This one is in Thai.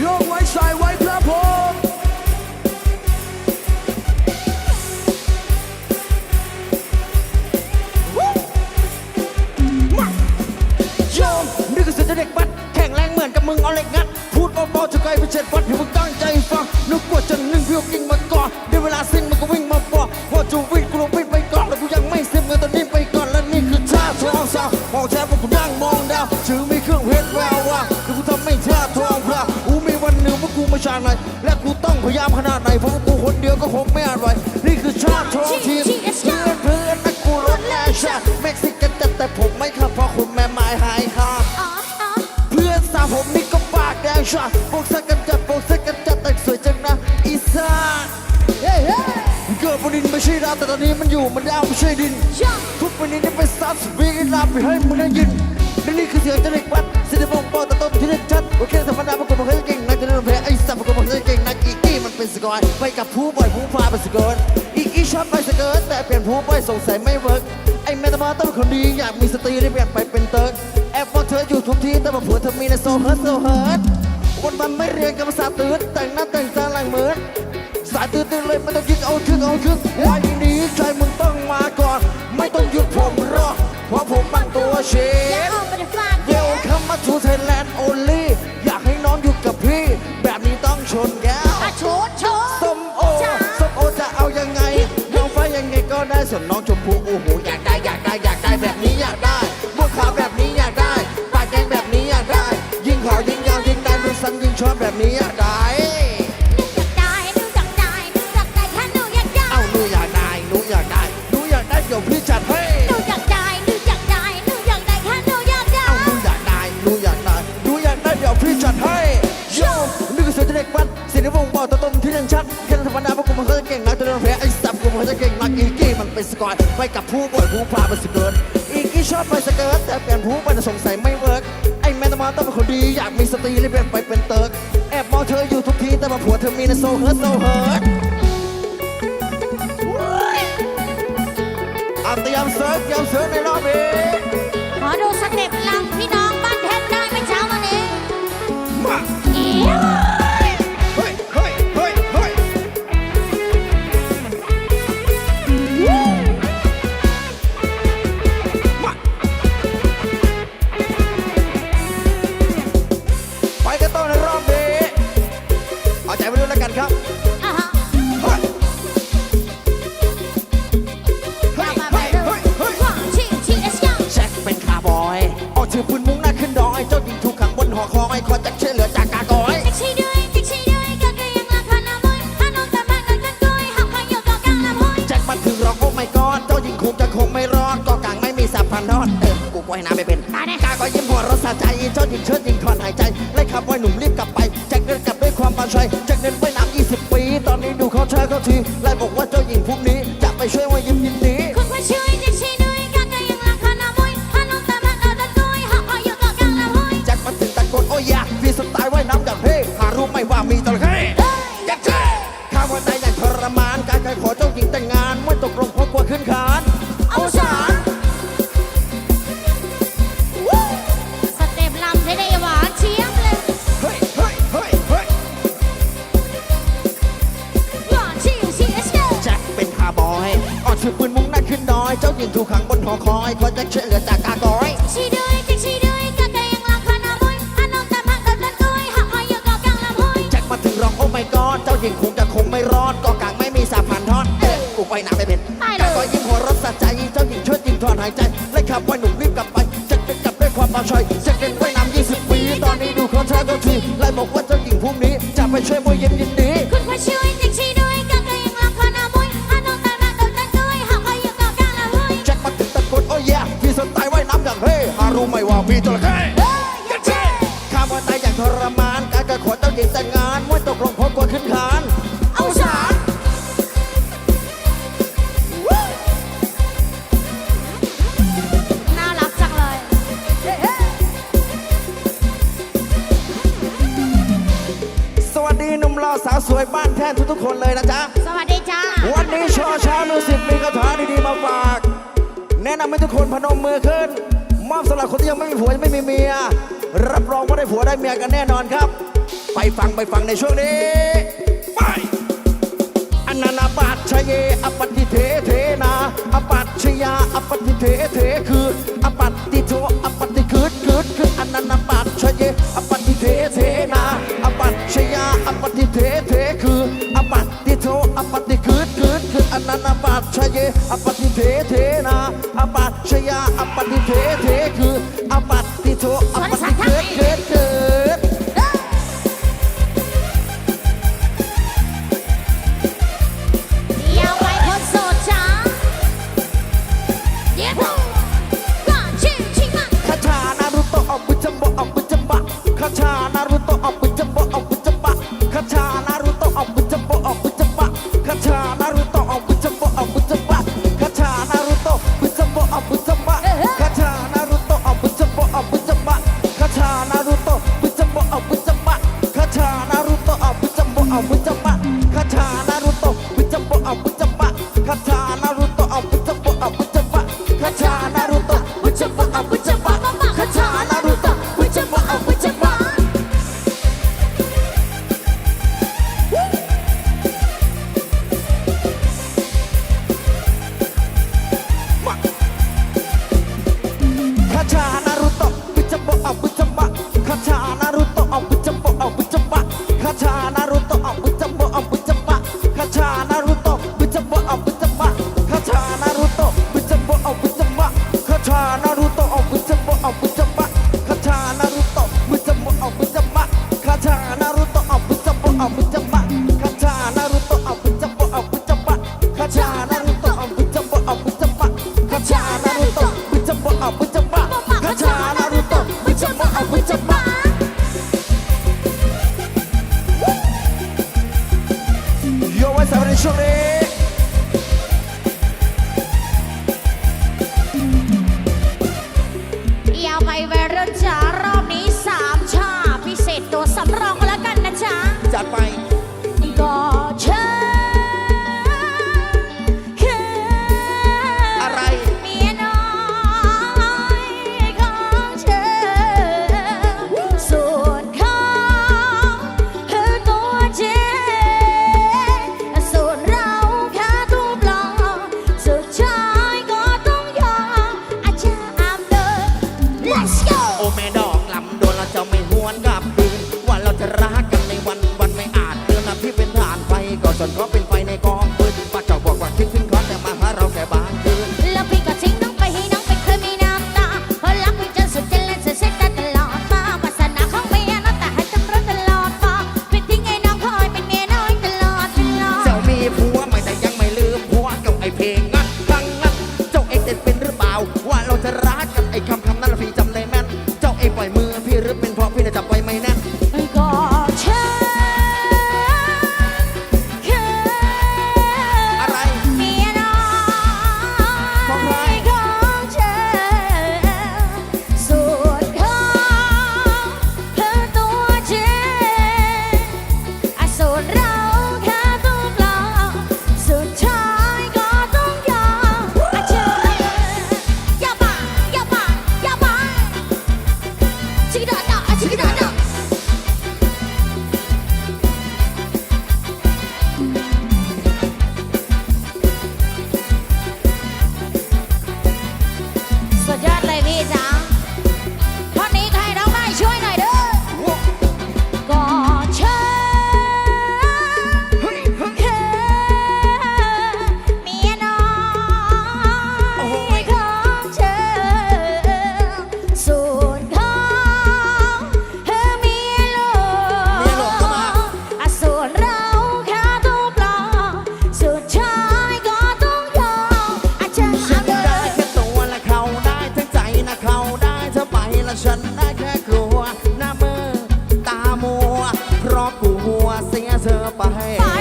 โยกไว้ใส่ไว้ครับผมโยมนี่คือเสียงเด็กบัดแข็งแรงเหมือนกับมึงเอาเหล็กงัด พูดเบาๆจะไกลไปเจ็ดวัดให้มึงตั้งใจฟังนึกว่าจะนึ่งเพียวกิ่งมาก่อนได้เวลาสิ้นมันก็วิ่งมาบอกว่าจูวิ่งกูลงวิ่ง วันหนึ่งว่ากูมาชาญไหนและกูต้องพยายามขนาดไหน เพราะว่ากูคนเดียวก็คงไม่อาจไหวนี่คือชาติทองทีมเพื่อนเพื่อนนักกูรถแรงชาเม็กซิกันแต่แต่ผมไม่ขับเพราะคุณแม่ไม้หายครับอ๋ออ๋อเพื่อนสาวผมนี่ก็ปากแดงชาพวกสักกันจัดพวกสักกันจัดแต่งสวยจังนะอีสานเฮ้เฮ้เกิดบนดินไม่ใช่ดาวแต่ตอนนี้มันอยู่มันดาวไม่ใช่ดินย่องทุกวันนี้นี่เป็นซัสวีกันลาไปให้มึงได้ยินและนี่คือเสียงจะเด็กวัดเสียงบ่งบอกแต่ต้นที่เด็ดชัดโอเคธรรมดาพวกกูมันเคยเก่ง เป็นสกอยไปกับผู้บ่อยผู้พาไปสกอยอีกี้ชอบไปสเกิร์ตแต่เปลี่ยนผู้บ่อยสงสัยไม่เวิร์กไอ้แม่ตามาต้องเป็นคนดีอยากมีสตรีได้เปลี่ยนไปเป็นเติร์กแอบว่าเธออยู่ทุกที่แต่ว่าผัวเธอมีในโซเฮิร์ตโซเฮิร์ตวันวันไม่เรียนกับภาษาตื่นแต่งหน้าแต่งตาหลังเหมือนสายตื่นตื่นเลยไม่ต้องคิดเอาชึกเอาชึกวันนี้ใจมึงต้องมาก่อน ไม่ต้องหยุดผมรอเพราะผมมันตัวเชฟ ก็ได้ส่วนน้องชมพูโอ้โหอยากได้อยากได้อยากได้แบบนี้อยากได้บัวขาวแบบนี้อยากได้ปากแดงแบบนี้อยากได้ ยิ่งขาวยิ่งยาวยิ่งได้ดูซ้ำยิ่งชอบแบบนี้อยากได้นึกอยากได้นึกอยากได้นึกอยากได้แค่นึกอยากได้เอาหนูอยากได้หนูอยากได้หนูอยากได้เดี๋ยวพี่จัดให้นึกอยากได้นึกอยากได้นึกอยากได้แค่นึกอยากได้เอาหนูอยากได้หนูอยากได้หนูอยากได้เดี๋ยวพี่จัดให้โย่นี่คือเสียงเด็กวัดเสียงที่บ่งบอกตัวตนที่เด่นชัดแค่ธรรมดาพวกกูมันเคยเก่ง เป็นสกอยไปกับผู้บ่อยผู้พาไปสเกิร์ตอีกี้ชอบไปสเกิร์ตแต่เปลี่ยนผู้ไปแต่สงสัยไม่เวิร์กไอ้แมนตามาต้องเป็นคนดีอยากมีสตรีเลยเปลี่ยนไปเป็นเติร์กแอบมองเธออยู่ทุกทีแต่ว่าผัวเธอมีในโซเฮิร์ตโซเฮิร์ตเอาเตรียมเซิร์ฟเตรียมเซิร์ฟในรอบนี้ขอดูสเต็ปลำพี่น้องบ้านเพชรได้ไหมเช้าวันนี้มา ถือปืนมุ่งหน้าขึ้นดอย เจ้าหญิงถูกขังบนหอคอยคอยจะช่วยเหลือจากกากอยแท็กซี่ด้วยแท็กซี่ด้วยก็คือยังราคาหน้ามวยถ้าน้องแต่บ้านกันกันด้วยหากใครอยู่ต่อกลางลำห้วยแจ็คมาถึงร้องโอ้ไม่กอดเจ้าหญิงคงจะคงไม่รอดก็กลางไม่มีสับพันทอดเออกูว่ายน้ำไม่เป็นตายแน่ กาก็ยิ้มหัวเรสสะใจ เจ้าหญิงเชิดหญิงถอนหายใจไล่ขับไว้หนุ่มรีบกลับไปแจ็คเดินกลับด้วยความปลาชัยแจ็คเดินว่ายน้ำ20ปี ยเจ้าหญิงถูกขังบนหอคอยคอยจะช่วยเหลือจากกากอยแท็กซี่ด้วยแท็กซี่ด้วยก็คือยังราคาหน้ามวยถ้าน้องแต่บ้านกันกันด้วยหากใครอยู่ต่อกลางลำห้วยแจ็คมาถึงร้องโอ้ไม่กอดเจ้าหญิงคงจะคงไม่รอดก็กลางไม่มีสาพันทอดเอ๊ะกูไปน้ำไม่เป็นตายเลกายก็ยิ้มหัวเรสสะใจเจ้าหญิงช่วยหญิงถอนหายใจไล่ขับไว้หนุ่มรีบกลับไปแจ็คเป็นกลับด้วยความปลาชัยแจ็คเป็นว่ายน้ำ20 ปี ตอนนี้ดูเขาเชิดเขาทีไล่บอกว่า เจ้าหญิงแต่งงานไม่ตกลงเพราะกลัวขึ้นคาน เอาสารน่ารักจังเลย สวัสดีหนุ่มหล่อสาวสวยบ้านแท่นทุกๆคนเลยนะจ๊ะ สวัสดีจ้าวันนี้ชอช้ามิวสิกมีคาถาดีๆมาฝาก แนะนำให้ทุกคนพนมมือขึ้น มอบสำหรับคนที่ยังไม่มีผัวยังไม่มีเมีย รับรองว่าได้ผัวได้เมียกันแน่นอนครับ ไปฟังไปฟังในช่วงนี้ ไปอนันนาปัจชเยอปฏิเทเทนาอปัจชยาอปฏิเทเทคืออปัติโทอปฏิคืดคืดคืออนันนาปัจชเยอปฏิเทเทนาอปัจชยาอปฏิเทเทคืออปัติโทอปฏิคืดคืดคืออนันนาปัจชเยอปฏิเทเทนาอปัจชยาอปฏิเทเทคือ จะปะคาถานารุโตวิจัมโปะเอาวิจัมปะคาถา 什么？ ให้